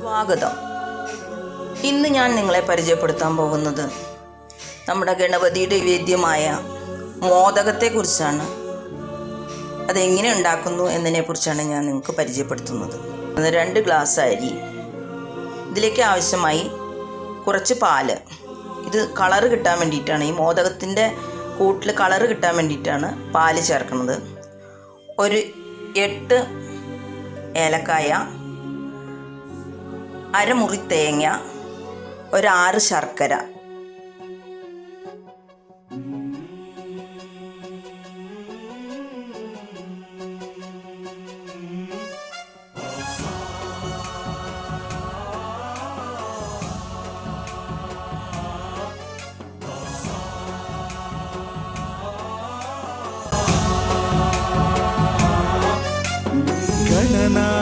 സ്വാഗതം. ഇന്ന് ഞാൻ നിങ്ങളെ പരിചയപ്പെടുത്താൻ പോകുന്നത് നമ്മുടെ ഗണപതിയുടെ വേദ്യമായ മോദകത്തെക്കുറിച്ചാണ്. അതെങ്ങനെ ഉണ്ടാക്കുന്നു എന്നതിനെക്കുറിച്ചാണ് ഞാൻ നിങ്ങൾക്ക് പരിചയപ്പെടുത്തുന്നത്. രണ്ട് ഗ്ലാസ് അരി ഇതിലേക്ക് ആവശ്യമായി കുറച്ച് പാൽ. ഇത് കളറ് കിട്ടാൻ വേണ്ടിയിട്ടാണ് ഈ മോദകത്തിന്റെ കൂട്ടിൽ കളറ് കിട്ടാൻ വേണ്ടിയിട്ടാണ് പാൽ ചേർക്കുന്നത്. ഒരു എട്ട് ഏലക്കായ അരമുറി തേങ്ങ ഒരാറ് ശർക്കര.